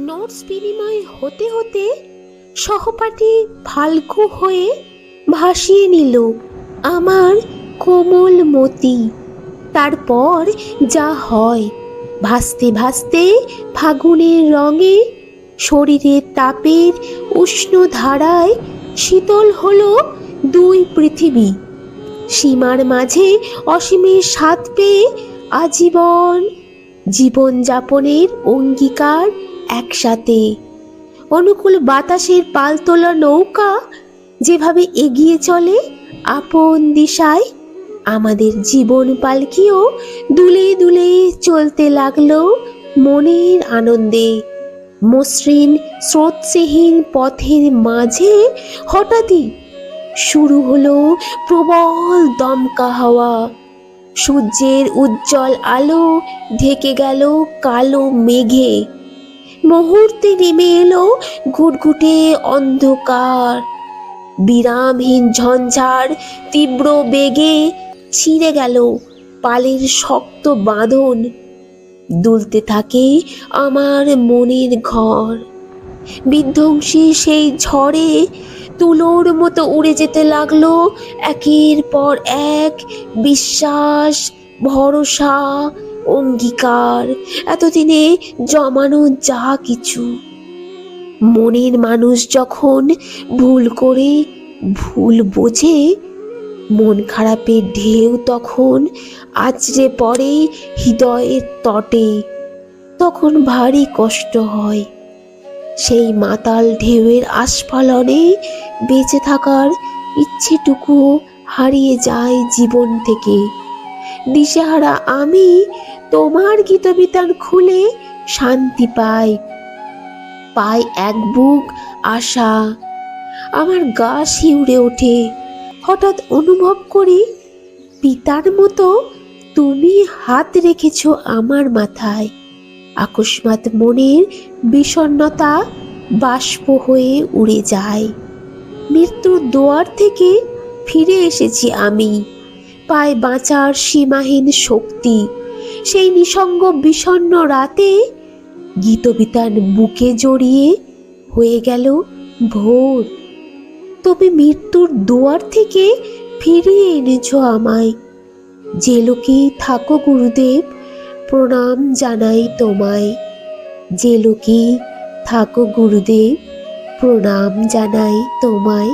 Notes বিনিময় হতে হতে সহপাঠী ফাল্গু হয়ে ভাসিয়ে নিল আমার কোমল মতি। তারপর যা হয়, ভাসতে ভাসতে ফাগুনের রঙে শরীরের তাপের উষ্ণ ধারায় শীতল হল দুই পৃথিবী। সীমার মাঝে অসীমের স্বাদ পেয়ে আজীবন জীবনযাপনের অঙ্গীকার একসাথে। অনুকূল বাতাসের পালতোলা নৌকা যেভাবে এগিয়ে চলে, আপন দিশায় আমাদের জীবন পালকিও দুলে দুলে চলতে লাগল মনের আনন্দে। মসৃণ, স্রোতসেহীন পথের মাঝে হঠাৎই শুরু হলো প্রবল দমকা হাওয়া। সূর্যের উজ্জ্বল আলো ঢেকে গেল কালো মেঘে। মুহূর্তে নেমে এলো ঘুটঘুটে অন্ধকার। বিরামহীন ঝঞ্ঝার তীব্র বেগে ছিঁড়ে গেল পালের শক্ত বাঁধন। দুলতে থাকে আমার মনের ঘর। বিধ্বংসী সেই ঝড়ে তুলোর মতো উড়ে যেতে লাগল একের পর এক বিশ্বাস, ভরসা অঙ্গীকার, এতদিনে জমানো যা কিছু। মনের মানুষ যখন ভুল করে ভুল বোঝে, মন খারাপের ঢেউ তখন আছড়ে পড়ে হৃদয়ের তটে, তখন ভারী কষ্ট হয়। সেই মাতাল ঢেউয়ের আস্ফালনে বেঁচে থাকার ইচ্ছেটুকু হারিয়ে যায় জীবন থেকে। দিশেহারা, আমি তোমার গীতবিতান খুলে শান্তি পাই। পাই এক বুক আশা, আমার গা শিউড়ে ওঠে। হঠাৎ অনুভব করি পিতার মতো তুমি হাত রেখেছ আমার মাথায়। আকস্মাৎ মনের বিষণ্ণতা বাষ্প হয়ে উড়ে যায়। মৃত্যুর দোয়ার থেকে ফিরে এসেছি আমি। পায় বাঁচার সীমাহীন শক্তি। সেই নিসঙ্গ বিষণ্ণ রাতে গীতবিতান বুকে জড়িয়ে হয়ে গেল ভোর। তবে মৃত্যুর দুয়ার থেকে ফিরিয়ে এনেছ আমায়। যে লোকেই থাকো গুরুদেব, প্রণাম জানাই তোমায়। যে লোকেই থাকো গুরুদেব, প্রণাম জানাই তোমায়।